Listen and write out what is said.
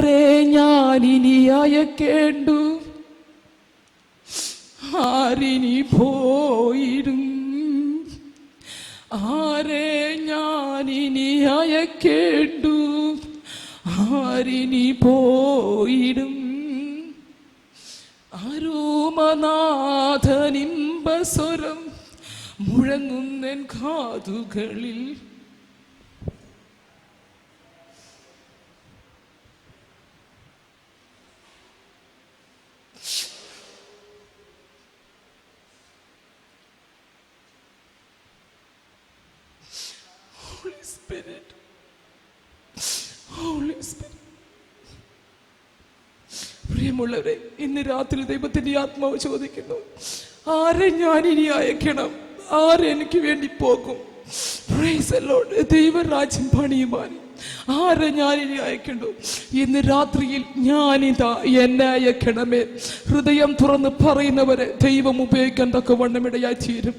ആരെ ഇനി അയക്കേണ്ടു. ആരിനി പോയിടും. ആരെ ഞാൻ ഇനി അയക്കേണ്ടു. ആരിനി പോയിടും. അരോമനാഥനിമ്പസ്വരം മുഴങ്ങുന്നൻ കാതുകളിൽ. Holy Spirit. Holy Spirit. പ്രിയമുള്ളവരെ ഇന്ന് രാത്രി ദൈവത്തിന്റെ ആത്മാവ് ചോദിക്കുന്നു ആരെ ഞാൻ ഇനി അയക്കണം ആരെനിക്ക് വേണ്ടി പോകും. ദൈവരാജ്യം പണിയുവാൻ ആരെ ഞാൻ ഇനി അയക്കണ്ടു ഇന്ന് രാത്രിയിൽ ഞാനിതാ എന്നെ അയക്കണമേ ഹൃദയം തുറന്ന് പറയുന്നവരെ ദൈവം ഉപയോഗിക്കാൻ തക്കവണ്ണം വണ്ണമിടയായി തീരും